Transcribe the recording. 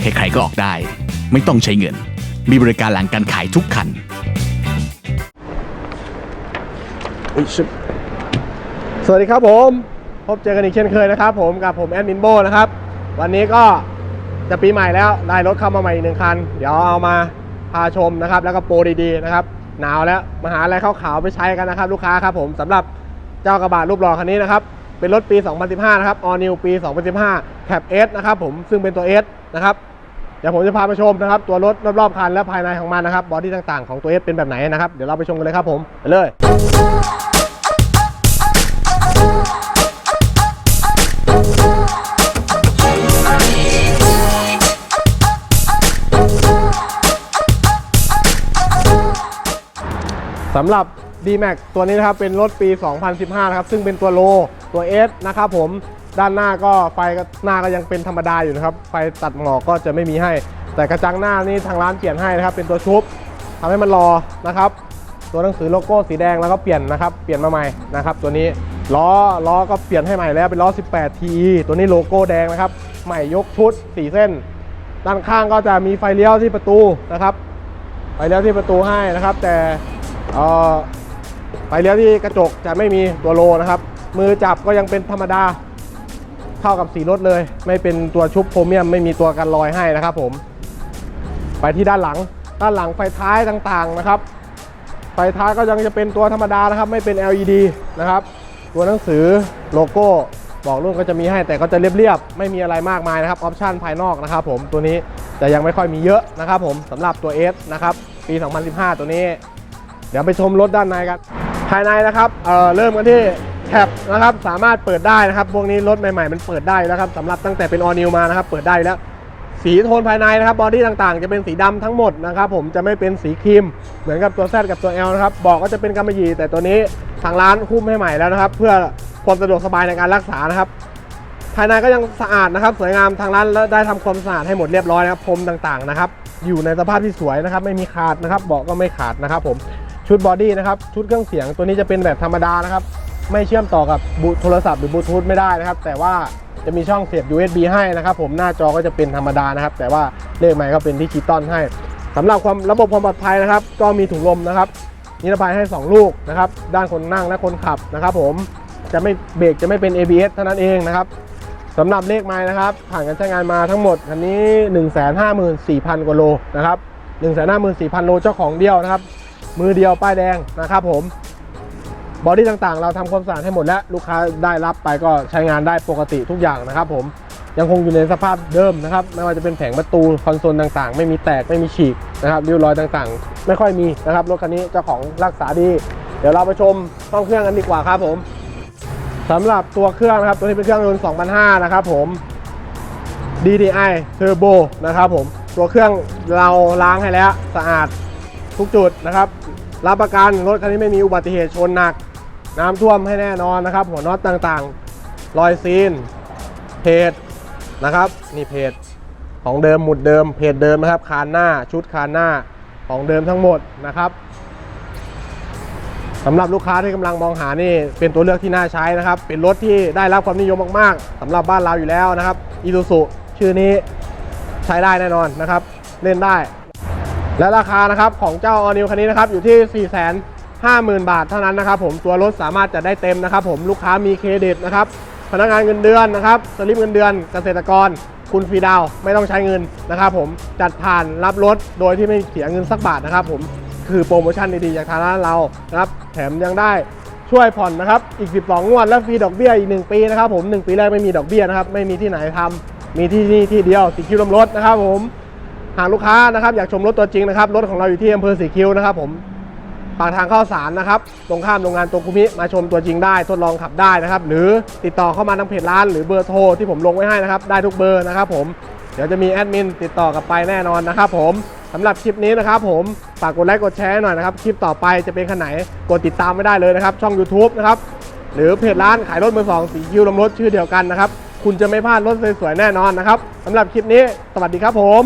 ใครๆก็ออกได้ ไม่ต้องใช้เงิน มีบริการหลังการขายทุกคันสวัสดีครับผม พบเจอกันอีกเช่นเคยนะครับผมกับผมแอดมินโบนะครับ วันนี้ก็จะปีใหม่แล้วได้รถเข้ามาใหม่อีกหนึ่งคัน เดี๋ยวเอามาพาชมนะครับ แล้วก็โปรดีๆนะครับ หนาวแล้วมาหาอะไรขาวๆไปใช้กันนะครับ ลูกค้าครับผมสำหรับเจ้ากระบะรูปหล่อคันนี้นะครับ เป็นรถปี 2015 นะครับ All New ปี 2015 Cap S นะครับผมซึ่งเป็นตัว S นะครับ เดี๋ยวผมจะพาไปชมนะครับ ตัวรถรอบๆคันและภายในของมันนะครับบอดี้ต่างๆของตัว S เป็นแบบไหนนะครับเดี๋ยวเราไปชมกันเลยครับผมไปเลยสำหรับ D-Max ตัวนี้นะครับเป็นรถปี 2015 นะครับ ซึ่งเป็นตัวโลตัว S นะครับผม ด้านหน้าก็ไฟหน้าก็ยังเป็นธรรมดาอยู่นะครับ ไฟตัดหมอกก็จะไม่มีให้ แต่กระจังหน้านี่ทางร้านเปลี่ยนให้นะครับ เป็นตัวชุบทำให้มันรอนะครับ ตัวหนังสือโลโก้สีแดงแล้วก็เปลี่ยนนะครับ เปลี่ยนมาใหม่นะครับ ตัวนี้ล้อล้อก็เปลี่ยนให้ใหม่แล้วเป็นล้อ 18 TE ตัวนี้โลโก้แดงนะครับ ใหม่ยกชุด 4 เส้น ด้านข้างก็จะมีไฟเลี้ยวที่ประตูนะครับ ไฟเลี้ยวที่ประตูให้นะครับ แต่เอ่อไฟเลี้ยวที่กระจกจะไม่มีตัวโลนะครับ มือจับก็ยังเป็นธรรมดา เท่ากับสีรถเลย ไม่เป็นตัวชุบโพรเมียมไม่มีตัวกันรอยให้นะครับผม ไปที่ด้านหลัง ด้านหลังไฟท้ายต่างๆนะครับ ไฟท้ายก็ยังจะเป็นตัวธรรมดานะครับ ไม่เป็น LED นะครับ ตัวหนังสือโลโก้บอกรุ่นก็จะมีให้แต่ก็จะเรียบๆ ไม่มีอะไรมากมายนะครับออปชันภายนอกนะครับผมตัวนี้จะยังไม่ค่อยมีเยอะนะครับผมสำหรับตัว S นะครับปี 2015 ตัวนี้ เดี๋ยวไปชมรถด้านในกัน ภายในนะครับเเริ่มกันที่ แคปนะครับสามารถเปิดได้นะครับ พวกนี้รถใหม่ๆมันเปิดได้แล้วครับสำหรับตั้งแต่เป็นออนิวมานะครับ เปิดได้แล้ว สีโทนภายในนะครับบอดี้ต่างๆ จะเป็นสีดำทั้งหมดนะครับ ผมจะไม่เป็นสีครีม เหมือนกับตัว Z กับตัว L นะครับเบอกก็จะเป็นกำมะหยี่แต่ตัวนี้ทางร้านหุ้มให้ใหม่แล้วนะครับ เพื่อความสะดวกสบายในการรักษานะครับ ภายในก็ยังสะอาดนะครับ สวยงามทางร้านและได้ทำความสะอาดให้หมดเรียบร้อยนะครับพรมต่างๆนะครับ อยู่ในสภาพที่สวยนะครับ ไม่มีขาดนะครับเบาะก็ไม่ขาดนะครับ ผมชุดบอดี้นะครับชุดเครื่องเสียงตัวนี้จะเป็นแบบธรรมดานะครับ ไม่เชื่อมต่อกับบูโทรศัพท์หรือบลูทูธไม่ได้นะครับ แต่ว่าจะมีช่องเสียบ USB ให้นะครับ ผมหน้าจอก็จะเป็นธรรมดานะครับ แต่ว่าเลขไมค์ก็เป็นดิจิตอลให้สำหรับความระบบความปลอดภัยนะครับ ก็มีถุงลมนะครับ นิรภัยให้ 2 ลูกนะครับ ด้านคนนั่งและคนขับนะครับ ผมจะไม่เบรกจะไม่เป็น ABS เท่านั้นเองนะครับสำหรับเลขไม้นะครับ ผ่านการใช้งานมาทั้งหมดคันนี้ 154,000 กว่าโลนะครับ154,000 โลเจ้าของเดียวนะครับ มือเดียวป้ายแดงนะครับผม บอดี้ต่างๆ เราทำความสะอาดให้หมดแล้วลูกค้าได้รับไปก็ใช้งานได้ปกติทุกอย่างนะครับผมยังคงอยู่ในสภาพเดิมนะครับไม่ว่าจะเป็นแผงประตูคอนโซลต่างๆ ไม่มีแตกไม่มีฉีกนะครับริ้วรอยต่างๆ ไม่ค่อยมีนะครับรถคันนี้เจ้าของรักษาดี เดี๋ยวเราไปชมห้องเครื่องกันดีกว่าครับผมสำหรับตัวเครื่องนะครับตัวนี้เป็นเครื่องยนต์2005 นะครับผม DDI Turbo นะครับผมตัวเครื่องเราล้างให้แล้วสะอาดทุกจุดนะครับ รับประกันรถคันนี้ไม่มีอุบัติเหตุชนหนัก น้ำท่วมให้แน่นอนนะครับ หัวน็อตต่างๆ รอยซีน เพจนะครับ นี่เพจของเดิมหมุดเดิม เพจเดิมนะครับคานหน้าชุดคานหน้าของเดิมทั้งหมดนะครับสำหรับลูกค้าที่กำลังมองหานี่เป็นตัวเลือกที่น่าใช้นะครับ เป็นรถที่ได้รับความนิยมมากๆสำหรับบ้านเราอยู่แล้วนะครับอีซูซุชื่อนี้ใช้ได้แน่นอนนะครับ เล่นได้ และราคานะครับของเจ้าออนิวคันนี้นะครับอยู่ที่4 5 0 0 0 0 บาทเท่านั้นนะครับผมตัวรถสามารถจัดได้เต็มนะครับผมลูกค้ามีเครดิตนะครับพนักงานเงินเดือนนะครับสลิปเงินเดือนเกษตรกร คุณฟรีดาวไม่ต้องใช้เงินนะครับผมจัดผ่านรับรถโดยที่ไม่เสียเงินสักบาทนะครับผมคือโปรโมชั่นดีๆจากทางร้านเรานะครับแถมยังได้ช่วยผ่อนนะครับอีก 12 งวดและฟรีดอกเบี้ยอีก 1 ปีนะครับผม 1 ปีแรกไม่มีดอกเบี้ยนะครับไม่มีที่ไหนทำมีที่นี่ที่เดียวสีคิวลมรถนะครับผมหากลูกค้านะครับอยากชมรถตัวจริงนะครับรถของเราอยู่ที่อำเภอสีคิวนะครับผม ปากทางเข้าสารนะครับ ตรงข้ามโรงงานโตกุมิมาชมตัวจริงได้ทดลองขับได้นะครับ หรือติดต่อเข้ามาทางเพจร้านหรือเบอร์โทรที่ผมลงไว้ให้นะครับ ได้ทุกเบอร์นะครับผม เดี๋ยวจะมีแอดมินติดต่อกลับไปแน่นอนนะครับผมสำหรับคลิปนี้นะครับผม ฝากกดไลค์กดแชร์หน่อยนะครับ คลิปต่อไปจะเป็นคันไหนกดติดตามไม่ได้เลยนะครับ ช่อง YouTube นะครับ หรือเพจร้านขายรถมือสองสีคิวลมรถชื่อเดียวกันนะครับ คุณจะไม่พลาดรถสวยๆแน่นอนนะครับสำหรับคลิปนี้ สวัสดีครับผม